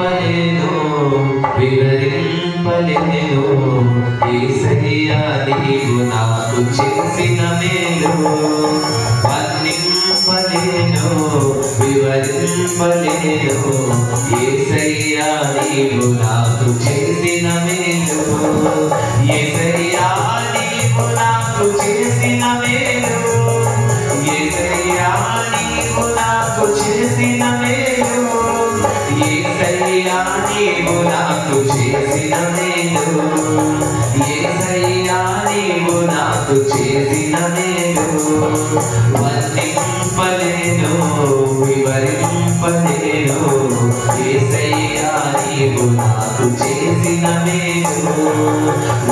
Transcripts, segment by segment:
వర్ణింపలేను వివరింపలేను ఏసయ్యా నీవు నాకు చేసిన మేలు. వర్ణింపలేను వివరింపలేను ఏసయ్యా నీవు నాకు చేసిన మేలు. ఏసయ్యా చేసిన వర్ణింపలేను వివరింపలేను. ఏసయ్యా నీవు నాకు చేసిన మేలు.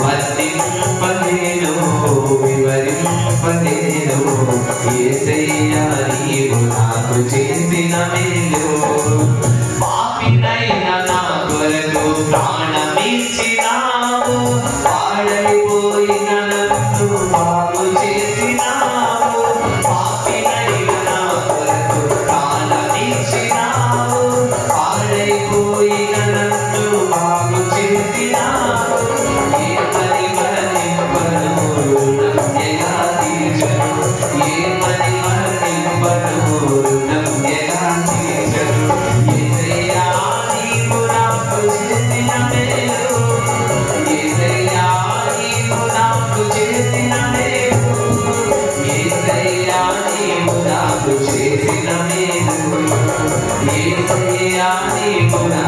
వర్ణింపలేను వివరింపలేను. ఏసయ్యా నీవు నాకు చేసిన మేలు. పాపినైన నా కొరకు ప్రాణమిచ్చినావు. పాడైపోయిన నన్ను బాగు చేసి నాకు చేసిన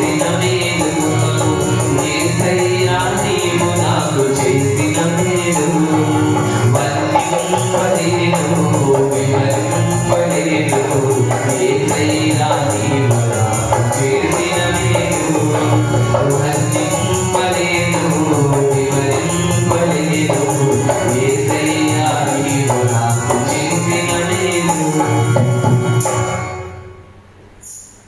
Baby, love me.